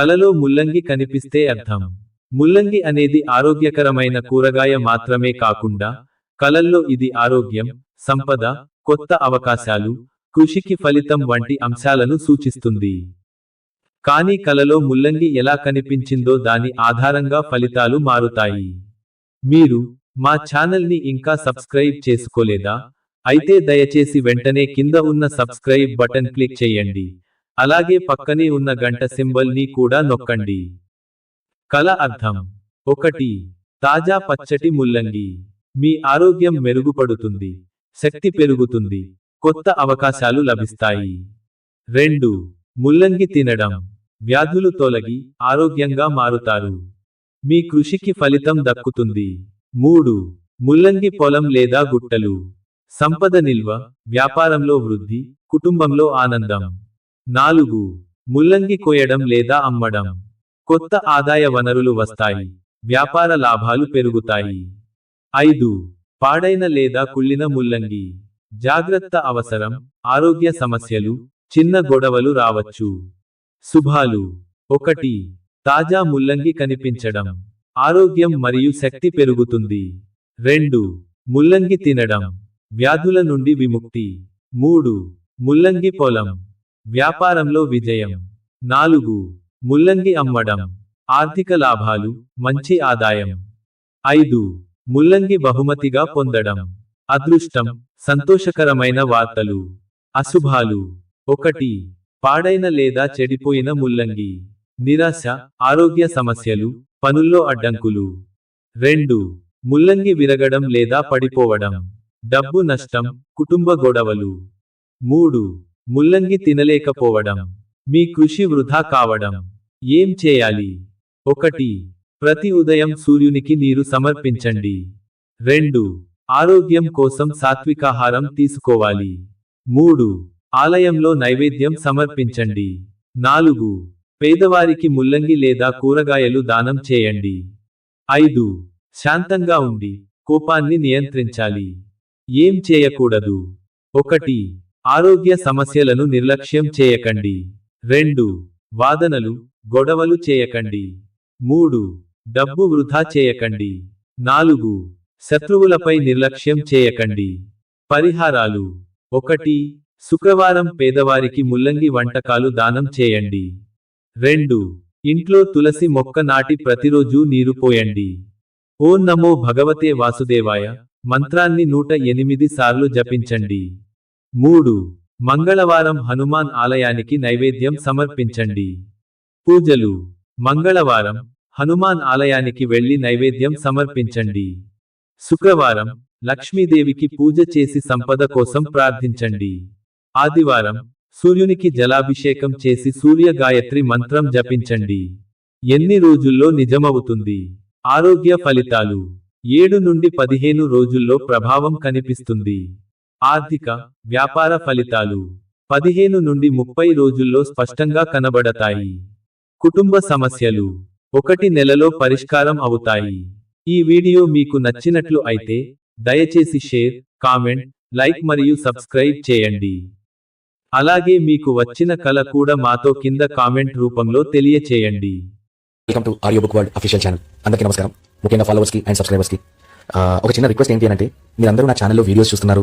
కలలో ముల్లంగి కనిపిస్తే అర్థం. ముల్లంగి అనేది ఆరోగ్యకరమైన కూరగాయ మాత్రమే కాకుండా కలల్లో ఇది ఆరోగ్యం సంపద కొత్త అవకాశాలు కృషికి ఫలితం వంటి అంశాలను సూచిస్తుంది. కానీ కలలో ముల్లంగి ఎలా కనిపించిందో దాని ఆధారంగా ఫలితాలు మారుతాయి. మీరు మా ఛానల్ని ఇంకా సబ్స్క్రైబ్ చేసుకోలేదా? అయితే దయచేసి వెంటనే కింద ఉన్న సబ్స్క్రైబ్ బటన్ క్లిక్ చేయండి. అలాగే పక్కనే ఉన్న గంట సింబల్ని కూడా నొక్కండి. కల అర్థం. ఒకటి తాజా పచ్చటి ముల్లంగి. మీ ఆరోగ్యం మెరుగుపడుతుంది. శక్తి పెరుగుతుంది. కొత్త అవకాశాలు లభిస్తాయి. రెండు ముల్లంగి తినడం. వ్యాధులు తొలగి ఆరోగ్యంగా మారుతారు. మీ కృషికి ఫలితం దక్కుతుంది. మూడు ముల్లంగి పొలం లేదా గుట్టలు. సంపద నిల్వ వ్యాపారంలో వృద్ధి కుటుంబంలో ఆనందం. నాలుగు ముల్లంగి కోయడం లేదా అమ్మడం. కొత్త ఆదాయ వనరులు వస్తాయి వ్యాపార లాభాలు పెరుగుతాయి. ఐదు పాడైన లేదా కుళ్ళిన ముల్లంగి. జాగ్రత్త అవసరం ఆరోగ్య సమస్యలు చిన్న గొడవలు రావచ్చు. శుభాలు ఒకటి తాజా ముల్లంగి కనిపించడం. ఆరోగ్యం మరియు శక్తి పెరుగుతుంది. రెండు ముల్లంగి తినడం. వ్యాధుల నుండి విముక్తి. మూడు ముల్లంగి పొలం. వ్యాపారంలో విజయం. నాలుగు. ముల్లంగి అమ్మడం. ఆర్థిక లాభాలు. మంచి ఆదాయం. ఐదు. ముల్లంగి బహుమతిగా పొందడం. అదృష్టం. సంతోషకరమైన వార్తలు. అశుభాలు. ఒకటి. పాడైన లేదా చెడిపోయిన ముల్లంగి. నిరాశ ఆరోగ్య సమస్యలు పనుల్లో అడ్డంకులు. రెండు. ముల్లంగి విరగడం లేదా పడిపోవడం. డబ్బు నష్టం కుటుంబ గొడవలు. మూడు. ముల్లంగి తినలేకపోవడం మీ కృషి వృధా కావడం. ఏం చేయాలి? ఒకటి ప్రతి ఉదయం సూర్యునికి నీరు సమర్పించండి. రెండు ఆరోగ్యం కోసం సాత్వికాహారం తీసుకోవాలి. మూడు ఆలయంలో నైవేద్యం సమర్పించండి. నాలుగు పేదవారికి ముల్లంగి లేదా కూరగాయలు దానం చేయండి. ఐదు శాంతంగా ఉండి కోపాన్ని నియంత్రించాలి. ఏం చేయకూడదు? ఒకటి ఆరోగ్య సమస్యలను నిర్లక్ష్యం చేయకండి. రెండు వాదనలు గొడవలు చేయకండి. మూడు డబ్బు వృధా చేయకండి. నాలుగు శత్రువులపై నిర్లక్ష్యం చేయకండి. పరిహారాలు. ఒకటి శుక్రవారం పేదవారికి ముల్లంగి వంటకాలు దానం చేయండి. రెండు ఇంట్లో తులసి మొక్క నాటి ప్రతిరోజూ నీరు పోయండి. ఓం నమో భగవతే వాసుదేవాయ మంత్రాన్ని నూట ఎనిమిది సార్లు జపించండి. మూడు. మంగళవారం హనుమాన్ ఆలయానికి నైవేద్యం సమర్పించండి. పూజలు. మంగళవారం హనుమాన్ ఆలయానికి వెళ్ళి నైవేద్యం సమర్పించండి. శుక్రవారం లక్ష్మీదేవికి పూజ చేసి సంపద కోసం ప్రార్థించండి. ఆదివారం సూర్యునికి జలాభిషేకం చేసి సూర్య గాయత్రి మంత్రం జపించండి. ఎన్ని రోజుల్లో నిజమవుతుంది? ఆరోగ్య ఫలితాలు. ఏడు నుండి పదిహేను రోజుల్లో ప్రభావం కనిపిస్తుంది. ఆర్థిక వ్యాపార ఫలితాలు పదిహేను నుండి ముప్పై రోజుల్లో స్పష్టంగా కనబడతాయి. కుటుంబ సమస్యలు ఒకటి నెలలో పరిష్కారం అవుతాయి. ఈ వీడియో మీకు నచ్చినట్లు అయితే దయచేసి షేర్ కామెంట్ లైక్ మరియు సబ్స్క్రైబ్ చేయండి. అలాగే మీకు వచ్చిన కళ కూడా మాతో కింద కామెంట్ రూపంలో తెలియచేయండి. Welcome to audio book world official channel అందరికీ నమస్కారం. ముఖ్యంగా ఫాలోవర్స్కి అండ్ సబ్స్క్రైబర్స్కి. ఒక చిన్న రిక్వెస్ట్ ఏంటి అంటే మీరందరూ నా ఛానల్లో వీడియోస్ చూస్తున్నారు.